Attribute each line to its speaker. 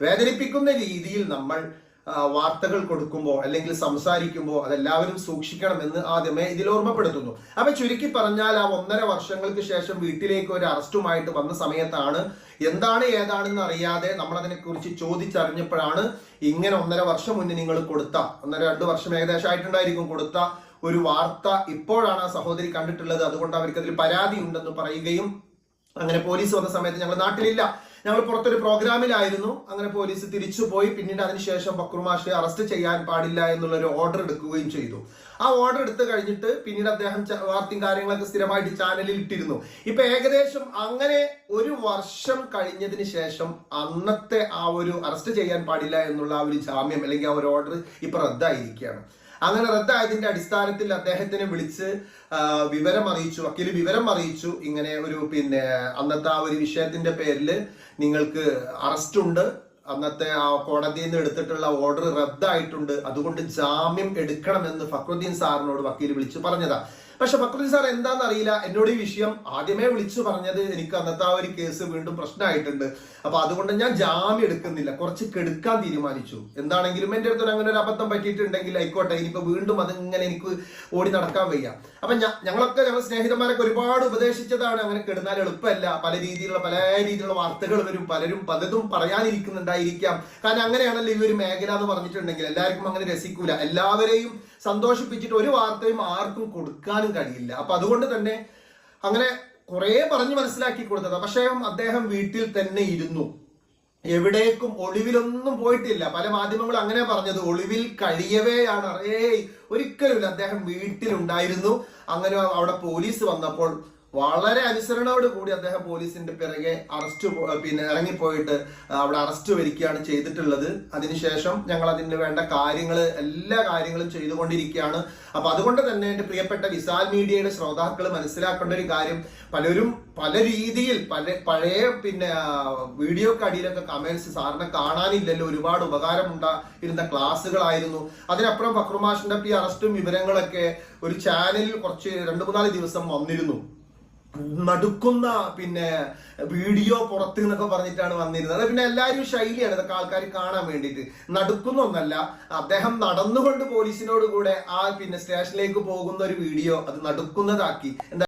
Speaker 1: വേദനിപ്പിക്കുന്ന രീതിയിൽ നമ്മൾ വാർത്തകൾ കൊടുക്കുമ്പോൾ അല്ലെങ്കിൽ സംസാരിക്കുമ്പോൾ അതെല്ലാവരും സൂക്ഷിക്കണം എന്ന് ആദ്യമേ ഇതിൽ ഓർമ്മപ്പെടുത്തുന്നു. അപ്പൊ ചുരുക്കി പറഞ്ഞാൽ ആ ഒന്നര വർഷങ്ങൾക്ക് ശേഷം വീട്ടിലേക്ക് ഒരു അറസ്റ്റുമായിട്ട് വന്ന സമയത്താണ് എന്താണ് ഏതാണെന്ന് അറിയാതെ നമ്മൾ അതിനെ കുറിച്ച് ചോദിച്ചറിഞ്ഞപ്പോഴാണ് ഇങ്ങനെ ഒന്നര വർഷം മുന്നേ നിങ്ങൾ കൊടുത്ത ഒന്നര രണ്ട് വർഷം ഏകദേശം ആയിട്ടുണ്ടായിരിക്കും കൊടുത്ത ഒരു വാർത്ത ഇപ്പോഴാണ് ആ സഹോദരി കണ്ടിട്ടുള്ളത്. അതുകൊണ്ട് അവർക്ക് അതിൽ പരാതി ഉണ്ടെന്ന് പറയുകയും അങ്ങനെ പോലീസ് വന്ന സമയത്ത് ഞങ്ങൾ നാട്ടിലില്ല. ഞങ്ങൾ പുറത്തൊരു പ്രോഗ്രാമിലായിരുന്നു. അങ്ങനെ പോലീസ് തിരിച്ചു പോയി പിന്നീട് അതിനുശേഷം ബക്രുമാഷെ അറസ്റ്റ് ചെയ്യാൻ പാടില്ല എന്നുള്ള ഒരു ഓർഡർ എടുക്കുകയും ചെയ്തു. ആ ഓർഡർ എടുത്ത് കഴിഞ്ഞിട്ട് പിന്നീട് അദ്ദേഹം വാർത്തയും കാര്യങ്ങളൊക്കെ സ്ഥിരമായിട്ട് ചാനലിൽ ഇട്ടിരുന്നു ഇപ്പൊ ഏകദേശം അങ്ങനെ ഒരു വർഷം കഴിഞ്ഞതിന് ശേഷം അന്നത്തെ ആ ഒരു അറസ്റ്റ് ചെയ്യാൻ പാടില്ല എന്നുള്ള ആ ഒരു ജാമ്യം അല്ലെങ്കിൽ ആ ഒരു ഓർഡർ ഇപ്പൊ റദ്ദായിരിക്കുകയാണ്. അങ്ങനെ റദ്ദായതിന്റെ അടിസ്ഥാനത്തിൽ അദ്ദേഹത്തിനെ വിളിച്ച് വിവരം അറിയിച്ചു വക്കീൽ വിവരം അറിയിച്ചു. ഇങ്ങനെ ഒരു പിന്നെ അന്നത്തെ ആ ഒരു വിഷയത്തിന്റെ പേരിൽ നിങ്ങൾക്ക് അറസ്റ്റ് ഉണ്ട്. അന്നത്തെ ആ കോടതിയിൽ നിന്ന് എടുത്തിട്ടുള്ള ഓർഡർ റദ്ദായിട്ടുണ്ട്. അതുകൊണ്ട് ജാമ്യം എടുക്കണമെന്ന് ഫക്രുദ്ദീൻ സാറിനോട് വക്കീൽ വിളിച്ചു പറഞ്ഞതാ. പക്ഷെ ഫക്രുദ്ദീൻ സാർ എന്താണെന്ന് അറിയില്ല എന്നോട് ഈ വിഷയം ആദ്യമേ വിളിച്ചു പറഞ്ഞത് എനിക്ക് അന്നത്തെ ആ ഒരു കേസ് വീണ്ടും പ്രശ്നമായിട്ടുണ്ട്. അപ്പൊ അതുകൊണ്ട് ഞാൻ ജാമ്യം എടുക്കുന്നില്ല. കുറച്ച് കെടുക്കാൻ തീരുമാനിച്ചു. എന്താണെങ്കിലും എന്റെ അടുത്ത് അങ്ങനെ ഒരു അബദ്ധം പറ്റിയിട്ടുണ്ടെങ്കിൽ ആയിക്കോട്ടെ ഇനിയിപ്പോ വീണ്ടും അതിങ്ങനെ എനിക്ക് ഓടി നടക്കാൻ വയ്യ. അപ്പൊ ഞങ്ങളൊക്കെ ഞങ്ങൾ സ്നേഹിതന്മാരൊക്കെ ഒരുപാട് ഉപദേശിച്ചതാണ്. അങ്ങനെ കെടുന്നാൽ എളുപ്പമല്ല. പല രീതിയിലുള്ള പല രീതിയിലുള്ള വാർത്തകൾ വരും. പലരും പലതും പറയാനിരിക്കുന്നുണ്ടായിരിക്കാം. കാരണം അങ്ങനെയാണല്ലോ ഈ ഒരു മേഖല എന്ന് പറഞ്ഞിട്ടുണ്ടെങ്കിൽ എല്ലാവർക്കും അങ്ങനെ രസിക്കൂല. എല്ലാവരെയും സന്തോഷിപ്പിച്ചിട്ട് ഒരു വാർത്തയും ആർക്കും കൊടുക്കാനും കഴിയില്ല അപ്പൊ അതുകൊണ്ട് തന്നെ അങ്ങനെ കുറെ പറഞ്ഞു മനസ്സിലാക്കി കൊടുത്തത്. പക്ഷേ അദ്ദേഹം വീട്ടിൽ തന്നെ ഇരുന്നു. എവിടേക്കും ഒളിവിലൊന്നും പോയിട്ടില്ല. പല മാധ്യമങ്ങളും അങ്ങനെ പറഞ്ഞത്. ഒളിവിൽ കഴിയവേയാണ്. ഏയ് ഒരിക്കലുമില്ല. അദ്ദേഹം വീട്ടിലുണ്ടായിരുന്നു. അങ്ങനെ അവിടെ പോലീസ് വന്നപ്പോൾ വളരെ അനുസരണയോട് കൂടി അദ്ദേഹം പോലീസിന്റെ പിറകെ അറസ്റ്റ് പിന്നെ ഇറങ്ങിപ്പോയിട്ട് അവിടെ അറസ്റ്റ് വരികയാണ് ചെയ്തിട്ടുള്ളത്. അതിനുശേഷം ഞങ്ങൾ അതിന് വേണ്ട കാര്യങ്ങൾ എല്ലാ കാര്യങ്ങളും ചെയ്തുകൊണ്ടിരിക്കുകയാണ്. അപ്പൊ അതുകൊണ്ട് തന്നെ എന്റെ പ്രിയപ്പെട്ട വിസാൽ മീഡിയയുടെ ശ്രോതാക്കൾ മനസ്സിലാക്കേണ്ട ഒരു കാര്യം പലരും പല രീതിയിൽ പല പഴയ പിന്നെ വീഡിയോ കടിയിലൊക്കെ കമന്റ്സ് സാറിനെ കാണാനില്ലല്ലോ ഒരുപാട് ഉപകാരം ഉണ്ടായിരുന്ന ക്ലാസ്സുകളായിരുന്നു. അതിനപ്പുറം ഫക്രുമാഷിന്റെ ഈ അറസ്റ്റും വിവരങ്ങളൊക്കെ ഒരു ചാനലിൽ കുറച്ച് രണ്ടു മൂന്നാൽ ദിവസം വന്നിരുന്നു. നടുക്കുന്ന പിന്നെ വീഡിയോ പുറത്ത് എന്നൊക്കെ പറഞ്ഞിട്ടാണ് വന്നിരുന്നത്. അത് പിന്നെ എല്ലാവരും ശൈലിയാണ്. ഇതൊക്കെ ആൾക്കാർ കാണാൻ വേണ്ടിയിട്ട്. നടുക്കുന്ന ഒന്നല്ല. അദ്ദേഹം നടന്നുകൊണ്ട് പോലീസിനോട് കൂടെ ആ പിന്നെ സ്റ്റേഷനിലേക്ക് പോകുന്ന ഒരു വീഡിയോ അത് നടുക്കുന്നതാക്കി. എന്താ